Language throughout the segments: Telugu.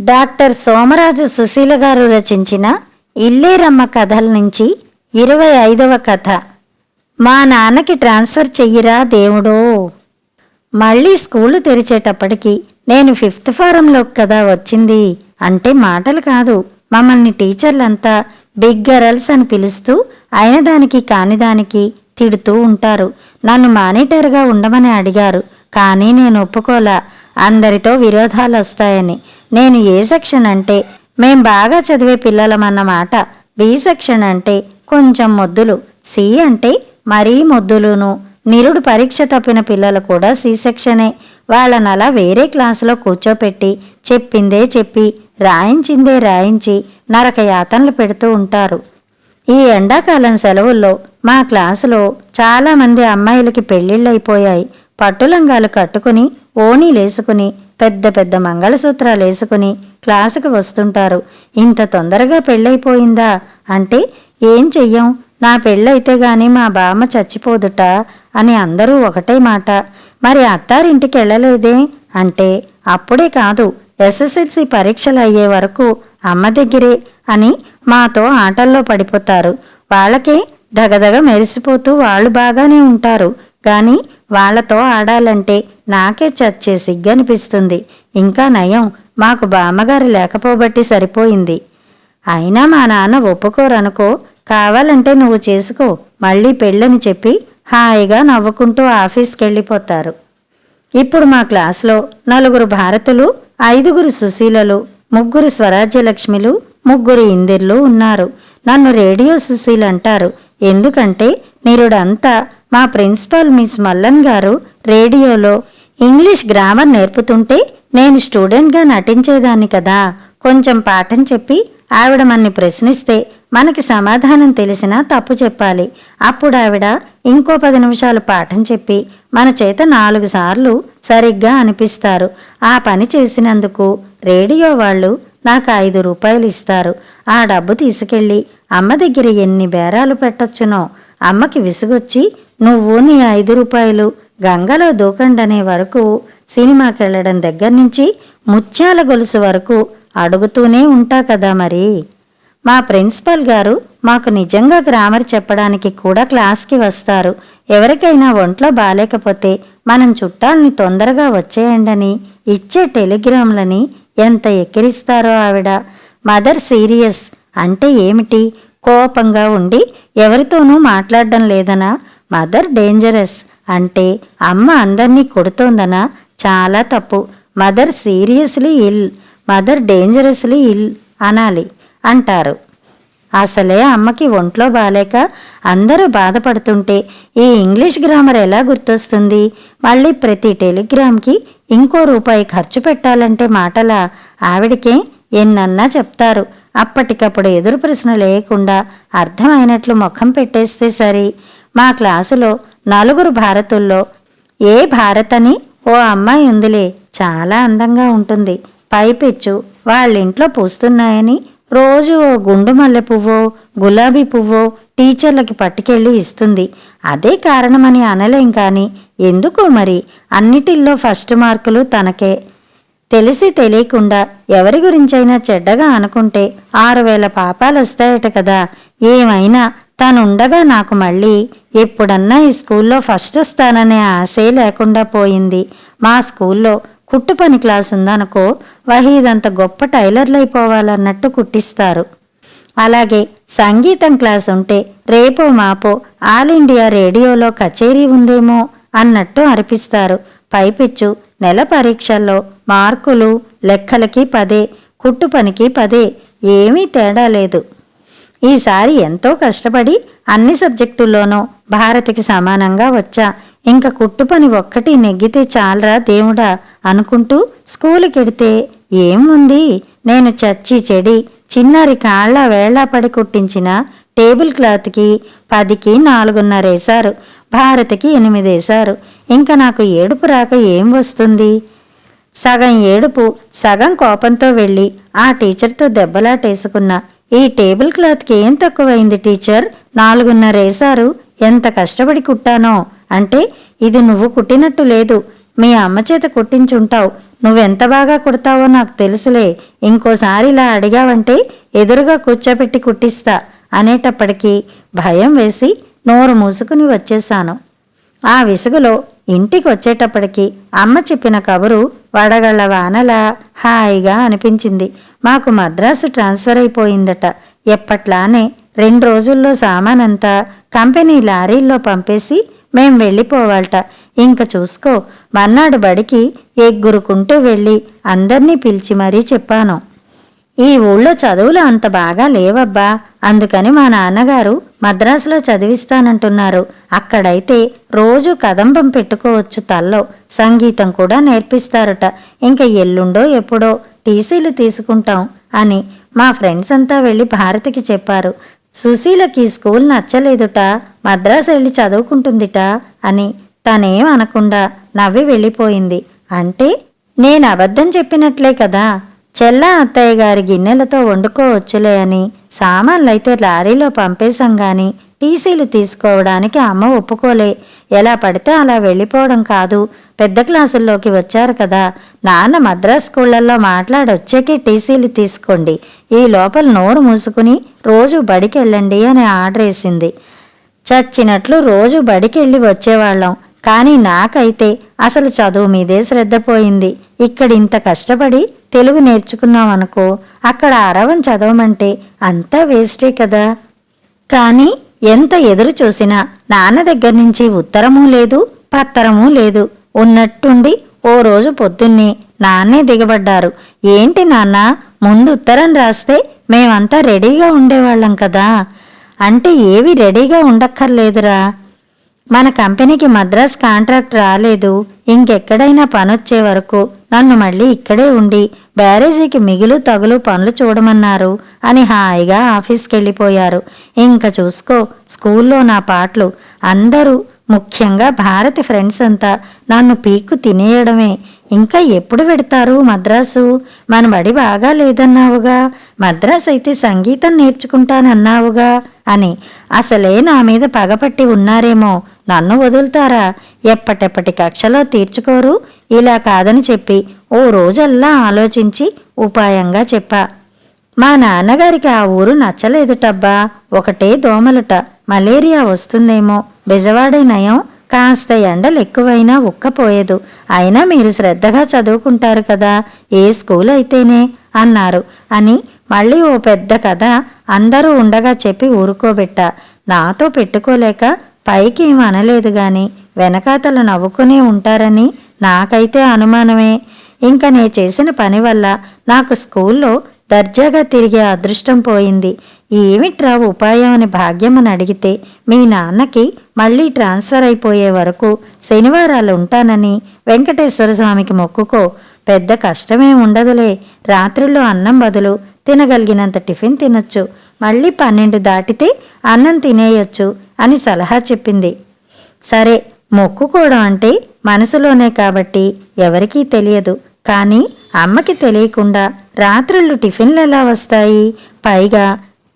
డాక్టర్ సోమరాజు సుశీల గారు రచించిన ఇల్లేరమ్మ కథల నుంచి ఇరవై ఐదవ కథ. మా నాన్నకి ట్రాన్స్ఫర్ చెయ్యిరా దేవుడో. మళ్ళీ స్కూలు తెరిచేటప్పటికి నేను ఫిఫ్త్ ఫారంలోకి కదా వచ్చింది. అంటే మాటలు కాదు. మమ్మల్ని టీచర్లంతా బిగ్ గర్ల్స్ అని పిలుస్తూ అయిన దానికి కాని దానికి తిడుతూ ఉంటారు. నన్ను మానిటర్గా ఉండమని అడిగారు. కానీ నేను ఒప్పుకోలా. అందరితో విరోధాలు వస్తాయని. నేను ఏ సెక్షన్ అంటే? మేం బాగా చదివే పిల్లలమన్నమాట. బి సెక్షన్ అంటే కొంచెం మొద్దులు. సి అంటే మరీ మొద్దులును. నిరుడు పరీక్ష తప్పిన పిల్లలు కూడా సి సెక్షనే. వాళ్ళనలా వేరే క్లాసులో కూర్చోపెట్టి చెప్పిందే చెప్పి రాయించిందే రాయించి నరక యాతనలు పెడుతూ ఉంటారు. ఈ ఎండాకాలం సెలవుల్లో మా క్లాసులో చాలా మంది అయిపోయాయి పెళ్ళిళ్ళైపోయాయి పట్టులంగాలు కట్టుకుని ఓణీలేసుకుని పెద్ద పెద్ద మంగళసూత్రాలు వేసుకుని క్లాసుకు వస్తుంటారు. ఇంత తొందరగా పెళ్ళైపోయిందా? అంటే ఏం చెయ్యం? నా పెళ్ళైతే గాని మా బామ్మ చచ్చిపోదుట అని అందరూ ఒకటే మాట. మరి అత్తారింటికి వెళ్ళలేదే? అంటే అప్పుడే కాదు ఎస్ఎస్ఎల్సి పరీక్షలు అయ్యే వరకు అమ్మ దగ్గరే అని మాతో ఆటల్లో పడిపోతారు. వాళ్ళకే దగదగ మెరిసిపోతూ వాళ్ళు బాగానే ఉంటారు. కానీ వాళ్ళతో ఆడాలంటే నాకే చచ్చే సిగ్గనిపిస్తుంది. ఇంకా నయం మాకు బామ్మగారు లేకపోబట్టి సరిపోయింది. అయినా మా నాన్న ఒప్పుకోరనుకో కావాలంటే నువ్వు చేసుకో మళ్ళీ పెళ్ళని చెప్పి హాయిగా నవ్వుకుంటూ ఆఫీస్కెళ్ళిపోతారు. ఇప్పుడు మా క్లాస్లో నలుగురు భారతులు ఐదుగురు సుశీలలు ముగ్గురు స్వరాజ్యలక్ష్మిలు ముగ్గురు ఇందిర్లు ఉన్నారు. నన్ను రేడియో సుశీల్ అంటారు ఎందుకంటే నిరుడంతా మా ప్రిన్సిపాల్ మిస్ మల్లన్ గారు రేడియోలో ఇంగ్లీష్ గ్రామర్ నేర్పుతుంటే నేను స్టూడెంట్గా నటించేదాన్ని కదా. కొంచెం పాఠం చెప్పి ఆవిడ మన్ని ప్రశ్నిస్తే మనకి సమాధానం తెలిసినా తప్పు చెప్పాలి. అప్పుడు ఆవిడ ఇంకో పది నిమిషాలు పాఠం చెప్పి మన చేత నాలుగు సార్లు సరిగ్గా అనిపిస్తారు. ఆ పని చేసినందుకు రేడియో వాళ్ళు నాకు ఐదు రూపాయలు ఇస్తారు. ఆ డబ్బు తీసుకెళ్ళి అమ్మ దగ్గర ఎన్ని బేరాలు పెట్టొచ్చునో అమ్మకి విసుగొచ్చి నువ్వు నీ ఐదు రూపాయలు గంగలో దూకండనే వరకు సినిమాకెళ్ళడం దగ్గర నుంచి ముత్యాల గొలుసు వరకు అడుగుతూనే ఉంటా కదా మరి. మా ప్రిన్సిపల్ గారు మాకు నిజంగా గ్రామర్ చెప్పడానికి కూడా క్లాస్కి వస్తారు. ఎవరికైనా ఒంట్లో బాలేకపోతే మనం చుట్టాలని తొందరగా వచ్చేయండని ఇచ్చే టెలిగ్రామ్లని ఎంత ఎక్కిరిస్తారో ఆవిడ. మదర్ సీరియస్ అంటే ఏమిటి? కోపంగా ఉండి ఎవరితోనూ మాట్లాడడం లేదనా? మదర్ డేంజరస్ అంటే అమ్మ అందరినీ కొడుతోందనా? చాలా తప్పు. Mother seriously ill. Mother dangerously ill అనాలి అంటారు. అసలే అమ్మకి ఒంట్లో బాలేక అందరూ బాధపడుతుంటే ఈ ఇంగ్లీష్ గ్రామర్ ఎలా గుర్తొస్తుంది? మళ్ళీ ప్రతి టెలిగ్రామ్కి ఇంకో రూపాయి ఖర్చు పెట్టాలంటే మాటలా? ఆవిడకే ఎన్నన్నా చెప్తారు. అప్పటికప్పుడు ఎదురు ప్రశ్న లేకుండా అర్థమైనట్లు ముఖం పెట్టేస్తే సరి. మా క్లాసులో నలుగురు భారతుల్లో ఏ భారత్ అని ఓ అమ్మాయి ఉందిలే? చాలా అందంగా ఉంటుంది. పైపెచ్చు వాళ్ళింట్లో పూస్తున్నాయని. రోజు ఓ గుండు మల్లె పువ్వో గులాబీ పువ్వో టీచర్లకి పట్టుకెళ్ళి ఇస్తుంది. అదే కారణమని అనలేం కానీ ఎందుకో మరి? అన్నిటిల్లో ఫస్ట్ మార్కులు తనకే. తెలిసి తెలియకుండా ఎవరి గురించైనా చెడ్డగా అనుకుంటే ఆరు వేల పాపాలు వస్తాయట కదా. ఏమైనా తనుండగా నాకు మళ్ళీ ఎప్పుడన్నా ఈ స్కూల్లో ఫస్ట్ వస్తాననే ఆశే లేకుండా పోయింది. మా స్కూల్లో కుట్టు పని క్లాస్ ఉందనుకో వహీదంత గొప్ప టైలర్లైపోవాలన్నట్టు కుట్టిస్తారు. అలాగే సంగీతం క్లాస్ ఉంటే రేపో మాపో ఆల్ ఇండియా రేడియోలో కచేరీ ఉందేమో అన్నట్టు అర్పిస్తారు. పైపిచ్చు నెల పరీక్షల్లో మార్కులు లెక్కలకి పదే కుట్టు పనికి పదే ఏమీ తేడా లేదు. ఈసారి ఎంతో కష్టపడి అన్ని సబ్జెక్టుల్లోనూ భారతికి సమానంగా వచ్చా. ఇంక కుట్టు పని ఒక్కటి నెగ్గితే చాలరా దేవుడా అనుకుంటూ స్కూలుకెడితే ఏముంది నేను చచ్చి చెడి చిన్నారి కాళ్ళ వేళ పడి కుట్టించిన టేబుల్ క్లాత్కి పదికి నాలుగున్నరేశారు. భారతికి ఎనిమిదేశారు. ఇంకా నాకు ఏడుపు రాక ఏం వస్తుంది? సగం ఏడుపు సగం కోపంతో వెళ్ళి ఆ టీచర్తో దెబ్బలాటేసుకున్నా. ఈ టేబుల్ క్లాత్కి ఏం తక్కువైంది టీచర్? నాలుగున్నరేశారు. ఎంత కష్టపడి కుట్టానో? అంటే ఇది నువ్వు కుట్టినట్టు లేదు. మీ అమ్మ చేత కుట్టించుంటావు. నువ్వెంత బాగా కుడతావో నాకు తెలుసులే. ఇంకోసారి ఇలా అడిగావంటే ఎదురుగా కూర్చోబెట్టి కుట్టిస్తా అనేటప్పటికీ భయం వేసి నోరు మూసుకుని వచ్చేశాను. ఆ విసుగులో ఇంటికి వచ్చేటప్పటికి అమ్మ చెప్పిన కబురు వడగళ్ళ వానలా హాయిగా అనిపించింది. మాకు మద్రాసు ట్రాన్స్ఫర్ అయిపోయిందట. ఎప్పట్లానే రెండు రోజుల్లో సామానంతా కంపెనీ లారీల్లో పంపేసి మేం వెళ్ళిపోవాలట. ఇంక చూసుకో మన్నాడు బడికి ఎగ్గురుకుంటూ వెళ్ళి అందర్నీ పిలిచి మరీ చెప్పాను. ఈ ఊళ్ళో చదువులు అంత బాగా లేవబ్బా. అందుకని మా నాన్నగారు మద్రాసులో చదివిస్తానంటున్నారు. అక్కడైతే రోజు కదంబం పెట్టుకోవచ్చు తల్లో. సంగీతం కూడా నేర్పిస్తారట. ఇంక ఎల్లుండో ఎప్పుడో టీసీలు తీసుకుంటాం అని మా ఫ్రెండ్స్ అంతా వెళ్ళి భారతికి చెప్పారు. సుశీలకి స్కూల్ నచ్చలేదుట. మద్రాసు వెళ్ళి చదువుకుంటుందిట అని తనేం అనకుండా నవ్వి వెళ్ళిపోయింది. అంటే నేను అబద్ధం చెప్పినట్లే కదా. చెల్ల అత్తయ్య గారి గిన్నెలతో వండుకోవచ్చులే అని. సామాన్లైతే లారీలో పంపేశాం గాని టీసీలు తీసుకోవడానికి అమ్మ ఒప్పుకోలే. ఎలా పడితే అలా వెళ్ళిపోవడం కాదు. పెద్ద క్లాసుల్లోకి వచ్చారు కదా. నాన్న మద్రాస్ స్కూళ్ళల్లో మాట్లాడొచ్చాకే టీసీలు తీసుకోండి. ఈ లోపల నోరు మూసుకుని రోజు బడికెళ్ళండి అని ఆర్డర్ వేసింది. చచ్చినట్లు రోజు బడికెళ్ళి వచ్చేవాళ్ళం. కానీ నాకైతే అసలు చదువు మీదే శ్రద్ధ పోయింది. ఇక్కడ ఇంత కష్టపడి తెలుగు నేర్చుకున్నాం అనుకో అక్కడ అరవం చదవమంటే అంతా వేస్టే కదా. కానీ ఎంత ఎదురు చూసినా నాన్న దగ్గర నుంచి ఉత్తరమూ లేదు పత్తరమూ లేదు. ఉన్నట్టుండి ఓ రోజు పొద్దున్నే నాన్నే దిగబడ్డారు. ఏంటి నాన్న ముందు ఉత్తరం రాస్తే మేమంతా రెడీగా ఉండేవాళ్ళం కదా. అంటే ఏవి రెడీగా ఉండక్కర్లేదురా. మన కంపెనీకి మద్రాస్ కాంట్రాక్ట్ రాలేదు. ఇంకెక్కడైనా పనొచ్చే వరకు నన్ను మళ్ళీ ఇక్కడే ఉండి బ్యారేజీకి మిగులు తగులు పనులు చూడమన్నారు అని హాయిగా ఆఫీస్కి వెళ్ళిపోయారు ఇంకా చూసుకో స్కూల్లో నా పాటలు అందరూ ముఖ్యంగా భారతి ఫ్రెండ్స్ అంతా నన్ను పీక్కు తినేయడమే. ఇంకా ఎప్పుడు పెడతారు మద్రాసు? మన బడి బాగా లేదన్నావుగా. మద్రాసు అయితే సంగీతం నేర్చుకుంటానన్నావుగా అని. అసలే నా మీద పగపట్టి ఉన్నారేమో. నన్ను వదులుతారా? ఎప్పటెప్పటి కక్షలో తీర్చుకోరు? ఇలా కాదని చెప్పి ఓ రోజల్లా ఆలోచించి ఉపాయంగా చెప్పా. మా నాన్నగారికి ఆ ఊరు నచ్చలేదుటబ్బా. ఒకటే దోమలుట. మలేరియా వస్తుందేమో. బెజవాడే నయం. కాస్త ఎండలు ఎక్కువైనా ఉక్కపోయేదు. అయినా మీరు శ్రద్ధగా చదువుకుంటారు కదా ఏ స్కూల్ అయితేనే అన్నారు. అని మళ్ళీ ఓ పెద్ద కథ అందరూ ఉండగా చెప్పి ఊరుకోబెట్టా. నాతో పెట్టుకోలేక పైకి ఏం అనలేదు గాని వెనకాతలు నవ్వుకునే ఉంటారని నాకైతే అనుమానమే. ఇంకా నే చేసిన పని వల్ల నాకు స్కూల్లో దర్జాగా తిరిగే అదృష్టం పోయింది. ఏమిట్రా ఉపాయం అని భాగ్యమని అడిగితే మీ నాన్నకి మళ్ళీ ట్రాన్స్ఫర్ అయిపోయే వరకు శనివారాలు ఉంటానని వెంకటేశ్వర స్వామికి మొక్కుకో. పెద్ద కష్టమే ఉండదులే. రాత్రుల్లో అన్నం బదులు తినగలిగినంత టిఫిన్ తినొచ్చు. మళ్ళీ పన్నెండు దాటితే అన్నం తినేయొచ్చు అని సలహా చెప్పింది. సరే మొక్కుకోవడం అంటే మనసులోనే కాబట్టి ఎవరికీ తెలియదు. కానీ అమ్మకి తెలియకుండా రాత్రులు టిఫిన్లు ఎలా వస్తాయి? పైగా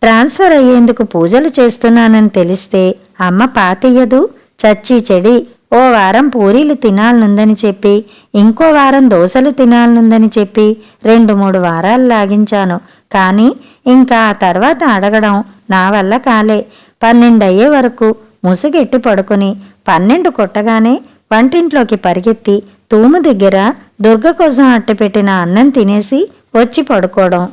ట్రాన్స్ఫర్ అయ్యేందుకు పూజలు చేస్తున్నానని తెలిస్తే అమ్మ పాతెయ్యదు. చచ్చి చెడి ఓ వారం పూరీలు తినాలనుందని చెప్పి ఇంకో వారం దోశలు తినాలనుందని చెప్పి రెండు మూడు వారాలు లాగించాను. కానీ ఇంకా ఆ తర్వాత అడగడం నా వల్ల కాలే. పన్నెండయ్యే వరకు ముసుగెట్టి పడుకుని పన్నెండు కొట్టగానే వంటింట్లోకి పరిగెత్తి తూము దగ్గర దుర్గ కోసం అట్టపెట్టిన అన్నం తినేసి వచ్చి పడుకోవడం.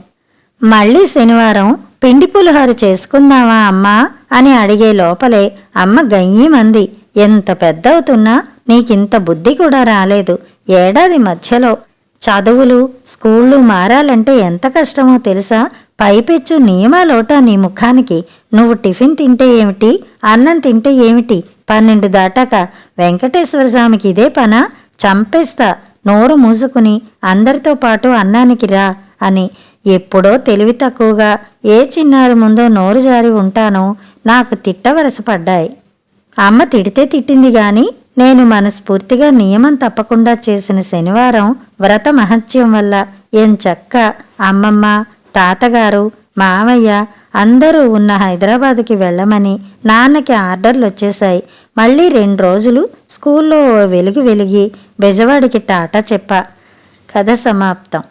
మళ్ళీ శనివారం పిండి పులిహోర చేసుకుందామా అమ్మా? అని అడిగే లోపలే అమ్మ గయ్యమంది ఎంత పెద్దవుతున్నా నీకింత బుద్ధి కూడా రాలేదు. ఏడాది మధ్యలో చదువులు స్కూళ్ళు మారాలంటే ఎంత కష్టమో తెలుసా? పైపెచ్చు నియమాలోటా నీ ముఖానికి. నువ్వు టిఫిన్ తింటే ఏమిటి? అన్నం తింటే ఏమిటి? పన్నెండు దాటాక వెంకటేశ్వర స్వామికి ఇదే పనా? చంపేస్తా. నోరు మూసుకుని అందరితో పాటు అన్నానికి రా అని. ఎప్పుడో తెలివి తక్కువగా ఏ చిన్నారి ముందో నోరు జారి ఉంటానో నాకు తిట్టవరసపడ్డాయి అమ్మ తిడితే తిట్టింది గాని నేను మనస్ఫూర్తిగా నియమం తప్పకుండా చేసిన శనివారం వ్రత మహత్యం వల్ల ఎంచక్క అమ్మమ్మ తాతగారు మామయ్య అందరూ ఉన్న హైదరాబాదుకి వెళ్ళమని నాన్నకి ఆర్డర్లు వచ్చేశాయి మళ్ళీ రెండు రోజులు స్కూల్లో వెలుగు వెలిగి బెజవాడికి టాటా చెప్పా. కథ సమాప్తం.